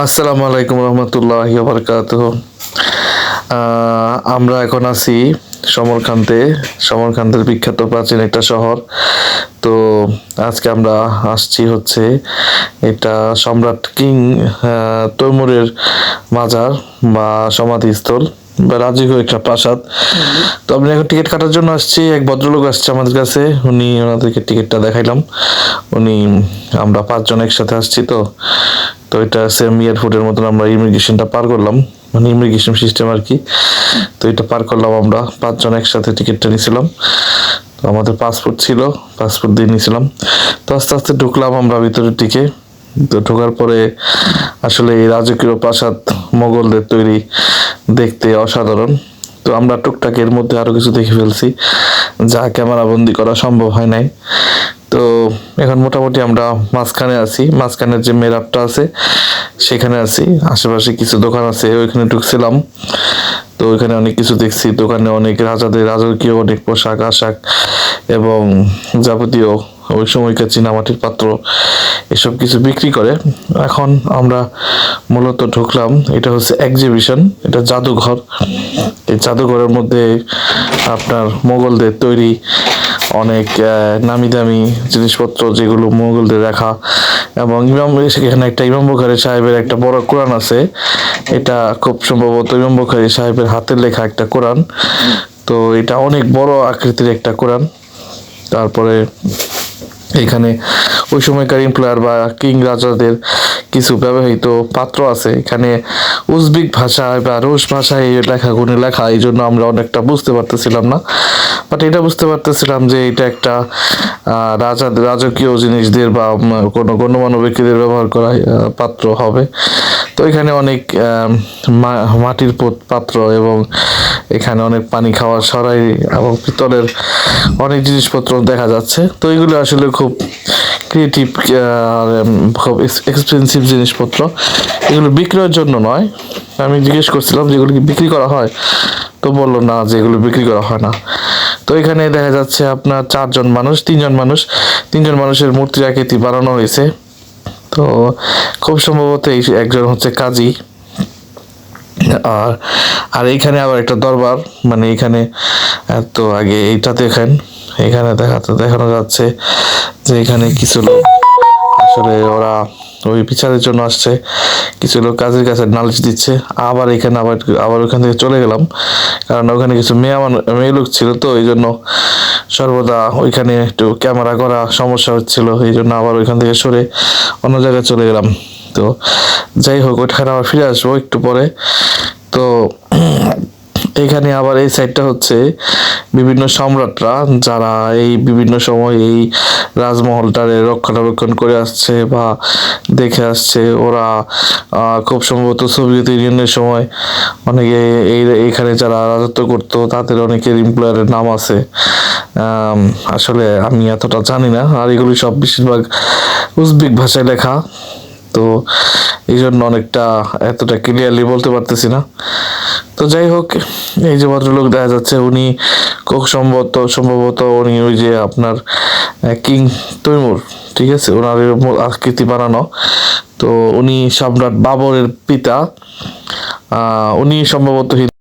আসসালামু আলাইকুম রহমতুল্লাহ বারকাত আমরা এখন আছি সমরখান্তে। সমরখান্তের বিখ্যাত প্রাচীন একটা শহর। তো আজকে আমরা আসছি হচ্ছে এটা সম্রাট কিং তৈমুরের মাজার বা সমাধিস্থল। বা রাজকীয় একটা প্রাসাদ। তো আমি এখন টিকিট কাটার জন্য আসছি। এক ভদ্রলোক আসছে আমাদের কাছে। উনি ওনাদেরকে টিকিটটা দেখাইলাম। উনি, আমরা পাঁচজন একসাথে আসছি তো। তো এটা সেম এয়ারপোর্টের মতন আমরা ইমিগ্রেশনটা পার করলাম। মানে ইমিগ্রেশন সিস্টেম আর কি। তো এটা পার করলাম আমরা। পাঁচজন একসাথে টিকিটটা নিয়েছিলাম তো আমাদের পাসপোর্ট ছিল। পাসপোর্ট দিয়ে নিয়েছিলাম তো আস্তে আস্তে ঢুকলাম আমরা ভিতরের দিকে। তো ঢোকার পরে আসলে এই রাজকীয় প্রাসাদ মোগলদের তৈরি দেখতে অসাধারণ। তো আমরা টুকটাক এর মধ্যে আরও কিছু দেখে ফেলছি। যা ক্যামেরা বন্দি করা সম্ভব হয় নাই। তো এখন মোটামুটি আমরা মাঝখানে আছি। মাঝখানের যে মেরাপটা আছে, সেখানে আছি। আশেপাশে কিছু দোকান আছে, ওইখানে ঢুকছিলাম। তো ওইখানে অনেক কিছু দেখছি। দোকানে অনেক রাজাদের রাজকীয় অনেক পোশাক, আশাক এবং যাবতীয় ওই সময়কার চীনামাটির পাত্র এসব কিছু বিক্রি করে। এখন আমরা মূলত ঢুকলাম, এটা হচ্ছে এক্সিবিশন এটা জাদুঘর। এই জাদুঘরের মধ্যে আপনার মোগলদের তৈরি অনেক নামি দামি জিনিসপত্র যেগুলো মোগলদের রাখা এবং ইমাম, এখানে একটা ইমাম বুখারি সাহেবের একটা বড় কোরআন আছে। এটা খুব সম্ভবত ইমাম বুখারি সাহেবের হাতের লেখা একটা কোরআন। তো এটা অনেক বড় আকৃতির একটা কোরআন। তারপরে এখানে ওই সময়কার এমপ্লয়ার বা কিং রাজাদের কিছু ব্যবহৃত পাত্র আছে। এখানে উজবেক ভাষায় বা রুশ ভাষায় এই লেখাগুলি লেখা, এই জন্য আমরা অনেকটা বুঝতে পারতেছিলাম না। বাট এটা বুঝতে পারতেছিলাম যে এটা একটা রাজা, রাজকীয় জিনিসদের বা কোনো গণ্যমান্য ব্যক্তিদের ব্যবহার করা পাত্র হবে। তো এখানে অনেক মাটির পত- পাত্র এবং এখানে অনেক পানি খাওয়ার সরাই এবং পিতলের অনেক জিনিসপত্র দেখা যাচ্ছে। তো এগুলো আসলে খুব ক্রিয়েটিভ খুব এক্সপেন্সিভ জিনিসপত্র। এগুলো বিক্রয়ের জন্য নয়। আমি জিজ্ঞেস করছিলাম যেগুলো কি বিক্রি করা হয়? তো বলল, না, যে এগুলো বিক্রি করা হয় না। তো এখানে দেখা যাচ্ছে আপনার চারজন মানুষ, তিনজন মানুষ। তিনজন মানুষের মূর্তি আকৃতি বানানো হয়েছে। তো খুব সম্ভবত এই একজন হচ্ছে কাজী। আর আর এইখানে আবার একটা দরবার। মানে এখানে এত আগে এইটা দেখেন। এখানে দেখাতে, দেখানো যাচ্ছে যে এখানে কিছু লোক আসলে ওরা ওই বিচারের জন্য আসছে। কিছু লোক কাজের কাছে নালিশ দিচ্ছে। আবার এখানে আবার আবার ওখান থেকে চলে গেলাম। কারণ ওখানে কিছু মেয়ে মেয়ে লোক ছিল তো, এই জন্য সর্বদা ওইখানে একটু ক্যামেরা করা সমস্যা হচ্ছিল। এই জন্য আবার ওইখান থেকে সরে অন্য জায়গায় চলে গেলাম। তো যাই হোক, ওইখানে আবার ফিরে আসব একটু পরে। তো এখানে আবার এই সাইডটা হচ্ছে বিভিন্ন সম্রাটরা যারা এই বিভিন্ন সময় এই রাজমহলটারে রক্ষণাবেক্ষণ করে আসছে বা দেখে আসছে, ওরা খুব সম্ভবত সোভিয়েত ইউনিয়নের সময় অনেকে এই, এখানে যারা রাজত্ব করতো, তাদের অনেকের এমপ্লয়ারের নাম আছে। আসলে আমি এতটা জানি না, আর এগুলি সব বেশিরভাগ উজবেক ভাষায় লেখা। তো এই জন্য অনেকটা এতটা ক্লিয়ারলি বলতে পারতেছি না। তো যাই হোক, এই যে ভদ্রলোক দেখা যাচ্ছে, উনি খুব সম্ভবত সম্ভবত উনি ওই যে আপনার কিং তৈমুর, ঠিক আছে? ওনার আকৃতি বানানো। তো উনি সম্রাট বাবরের পিতা। উনি সম্ভবত